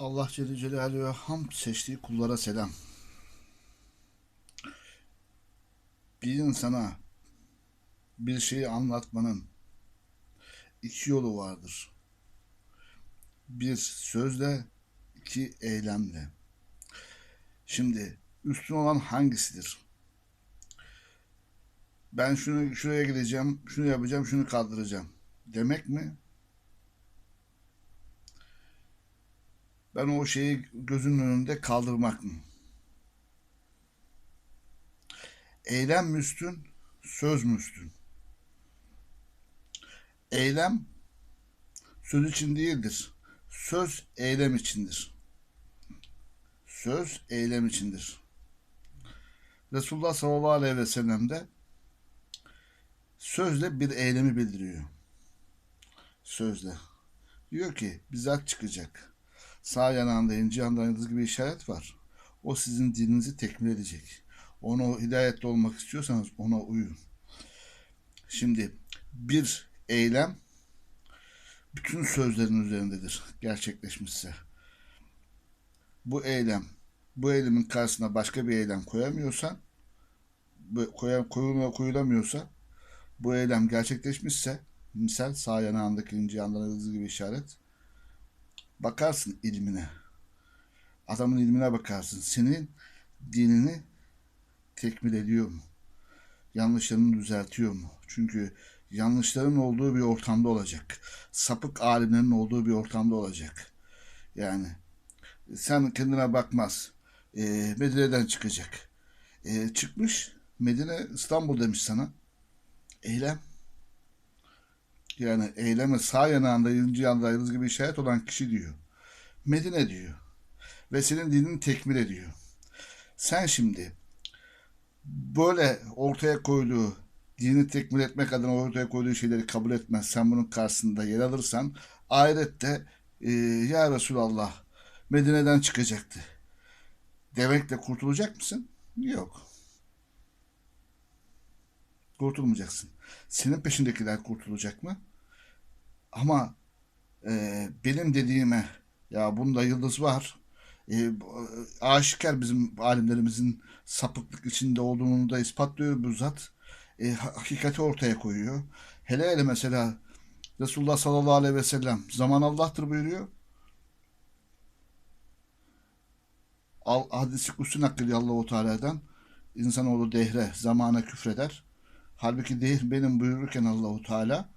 Allah Celle Celaluhu'ya hamd seçtiği kullara selam. Bir insana bir şeyi anlatmanın iki yolu vardır. Bir sözle, iki eylemle. Şimdi üstün olan hangisidir? Ben şunu şuraya gideceğim, şunu yapacağım, şunu kaldıracağım. Demek mi? Ben o şeyi gözünün önünde kaldırmak mı? Eylem mi üstün, söz mü üstün? Eylem söz için değildir. Söz eylem içindir. Söz eylem içindir. Resulullah sallallahu aleyhi ve sellem de sözle bir eylemi bildiriyor. Sözle. Diyor ki bizzat çıkacak. Sağ yanağında inci yandan yıldız gibi işaret var. O sizin dininizi tekmil edecek. Onu hidayette olmak istiyorsanız ona uyun. Şimdi bir eylem bütün sözlerin üzerindedir gerçekleşmişse. Bu eylem, bu eylemin karşısına başka bir eylem koyamıyorsan, koyan, koyula, koyulamıyorsa, bu eylem gerçekleşmişse, misal sağ yanağındaki inci yandan yıldız gibi işaret, bakarsın ilmine. Adamın ilmine bakarsın. Senin dinini tekmil ediyor mu? Yanlışlarını düzeltiyor mu? Çünkü yanlışların olduğu bir ortamda olacak. Sapık alimlerin olduğu bir ortamda olacak. Yani sen kendine bakmaz. E, Medine'den çıkacak. E, çıkmış. Medine İstanbul demiş sana. Eylem. Yani eyleme sağ yanağında, yıldız yanında yıldız gibi işaret olan kişi diyor. Medine diyor. Ve senin dinini tekmil ediyor. Sen şimdi böyle ortaya koyduğu dini tekmil etmek adına ortaya koyduğu şeyleri kabul etmez. Sen bunun karşısında yer alırsan ahirette e, ya Resulallah Medine'den çıkacaktı. Demekle kurtulacak mısın? Yok. Kurtulmayacaksın. Senin peşindekiler kurtulacak mı? Ama e, benim dediğime ya bunda yıldız var. E, aşikar bizim alimlerimizin sapıklık içinde olduğunu da ispatlıyor bu zat. E, hakikati ortaya koyuyor. Hele hele mesela Resulullah sallallahu aleyhi ve sellem zaman Allah'tır buyuruyor. Al, hadisi kutsu naklediyor Allah-u Teala'dan. İnsanoğlu dehre, zamana küfreder. Halbuki değil benim buyururken Allahu Teala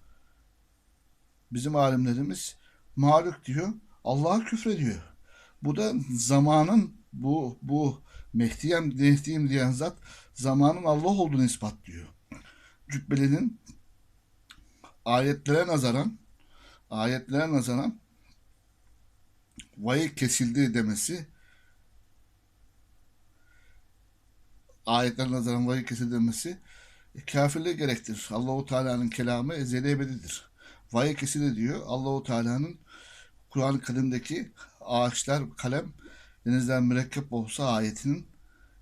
bizim alimlerimiz mağluk diyor. Allah'a küfrediyor. Bu da zamanın bu bu Mehdiyem, Mehdiyim diyen zat zamanın Allah olduğunu ispatlıyor. Cübbeli'nin ayetlere nazaran ayetlere nazaran vahiy kesildi demesi ayetlere nazaran vahiy kesildi demesi e, kafirliğe gerektirir. Allahu Teala'nın kelamı ezeli ebedidir. Vahiy kesildi diyor. Allahu Teala'nın Kur'an-ı Kerim'deki ağaçlar kalem denizden mürekkep olsa ayetinin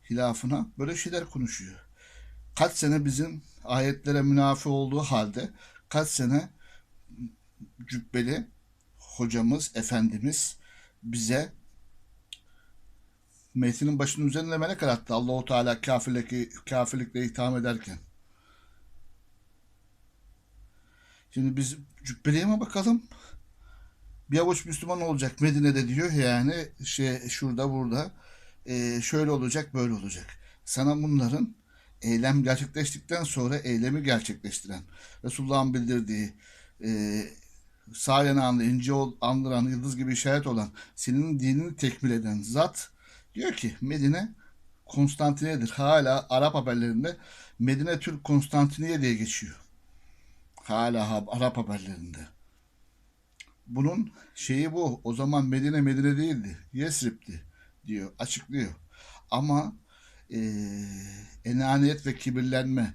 hilafına böyle şeyler konuşuyor. Kaç sene bizim ayetlere münafi olduğu halde kaç sene cübbeli hocamız, efendimiz bize metinin başının üzerine melek attı. Allahu Teala kafirlikle, kafirlikle itham ederken. Şimdi biz cübbeliye mi bakalım? Bir avuç Müslüman olacak Medine'de diyor yani şey şurada burada e, şöyle olacak böyle olacak. Sana bunların eylem gerçekleştikten sonra eylemi gerçekleştiren Resulullah'ın bildirdiği e, sağ yanağında ince ol, andıran yıldız gibi işaret olan senin dinini tekmil eden zat diyor ki Medine Konstantiniye'dir. Hala Arap haberlerinde Medine Türk Konstantiniye diye geçiyor. Hala Arap haberlerinde. Bunun şeyi bu. O zaman Medine Medine değildi. Yesrib'di diyor. Açıklıyor. Ama e, enaniyet ve kibirlenme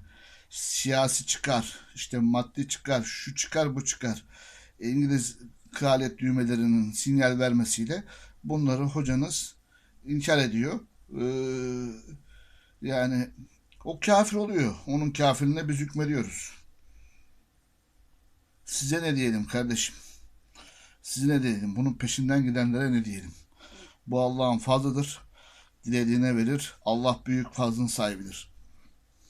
siyasi çıkar, işte maddi çıkar, şu çıkar, bu çıkar. İngiliz kraliyet düğmelerinin sinyal vermesiyle bunları hocanız inkar ediyor. Ee, yani o kafir oluyor. Onun kafirine biz hükmediyoruz. Size ne diyelim kardeşim? Size ne diyelim? Bunun peşinden gidenlere ne diyelim? Bu Allah'ın fazlıdır. Dilediğine verir. Allah büyük fazlın sahibidir.